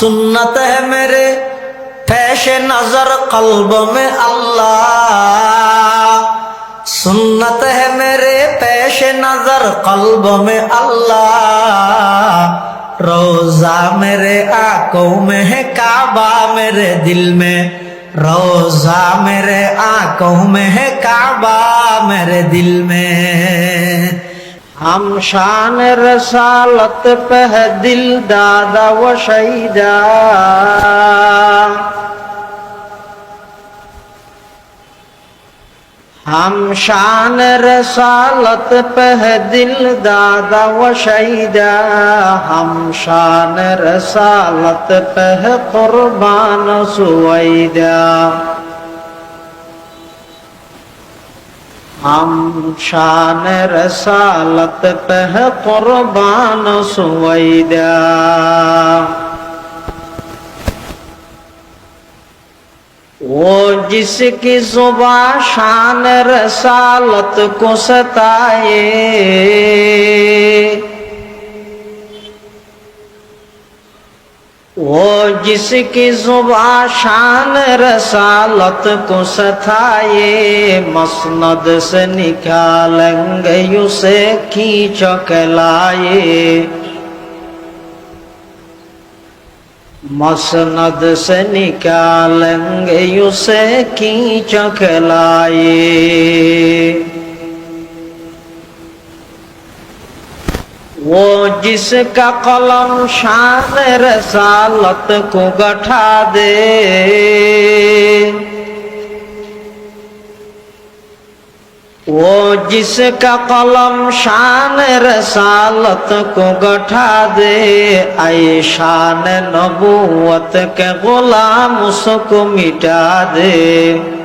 سنت ہے میرے، پیش نظر قلب میں اللہ۔ سنت ہے میرے، پیش نظر قلب میں اللہ۔ روزہ میرے آنکھوں میں ہے، کعبہ میرے دل میں۔ روزہ میرے آنکھوں میں ہے، کعبہ میرے دل میں۔ ہم شان رسالت پہ دل دادا و شہیدا ہم شان رسالت پہ دل دادا و شہیدا ہم شان رسالت پہ قربان سویدا ہم شان رسالت پہ قربان سویدا وہ جس کی زبان شان رسالت کو ستائے وہ جس کی زباں شان رسالت کو ستھائے مسند سے نکالیں گے اسے کی چکلائے مسند سے نکالیں گے اسے کھینچ کے वो जिसका कलम शान रसालत को गठा दे वो जिसका कलम शान रसालत को गठा दे आए शान नबूवत के गुलाम उसको मिटा दे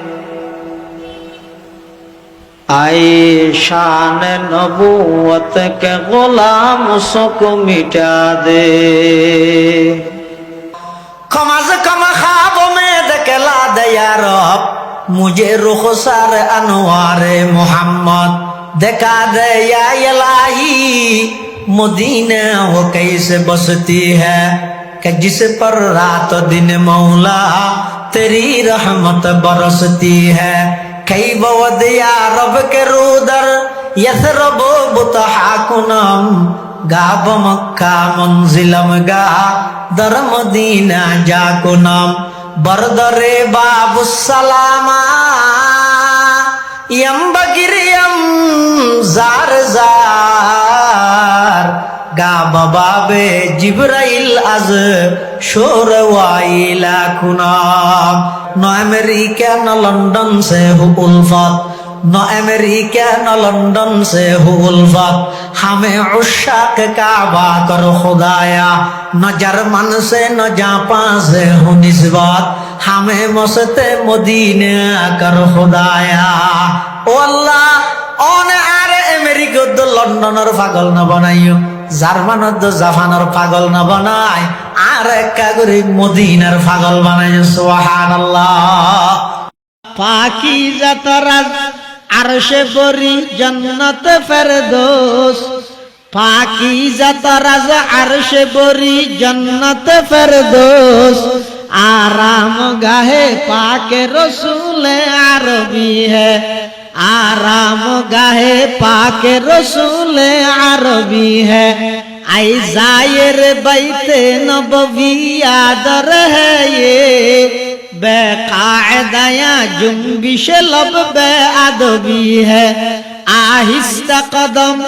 آئی شان نبوت کے غلام سو کو مٹا دے۔ کم از کم خواب میں دکلا دیا رب، مجھے رخصار انوار محمد دکا دیا الہی۔ مدینہ وہ کیسے بستی ہے کہ جس پر رات و دن مولا تیری رحمت برستی ہے۔ كيف وديا ربك رودر يثرب بطحاكنم غاب مكة منزلم غا در مدينة جاكنم بردر باب السلام ينبغي يم زار زار গাম বাবে জিব্রাইল আজ সোরওয়াইলা কুনা ন আমেরিকা, ন লন্ডন, সে উলফত। ন আমেরিকা, ন লন্ডন, সে উলফত। হামে উশাক কাবা কর খুদায়া। ন জার্মান, সে ন জাপান, সে হু হামে মসতে মদিনা কর খুদায়া। ও আল্লাহ, অন আর আমেরিকা লন্ডনের পাগল ন বানাইও জাপানের পাগল না বানাই আর একা করে মদিনার পাগল বানাই সুবহানাল্লাহ। পাখি যাতরাজ আরশে বরি জন্নত ফেরদোস। পাখি আরাম গাহে পাকে রসুল আরবি হে। आराम गाहे पाके रसूल अरबी है आई जायर बैते नबवी आदर है ये बेकायदया जुम्बिश लब बे अदबी है आहिस्ता कदम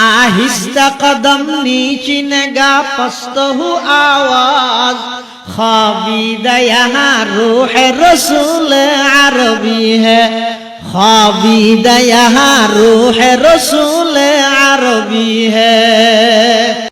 आहिस्ता कदम नीची नगा पस्त हु आवाज खाबीदा यहाँ रूह रसूल अरबी है खाबीदा यहाँ रूह रसूल अरबी है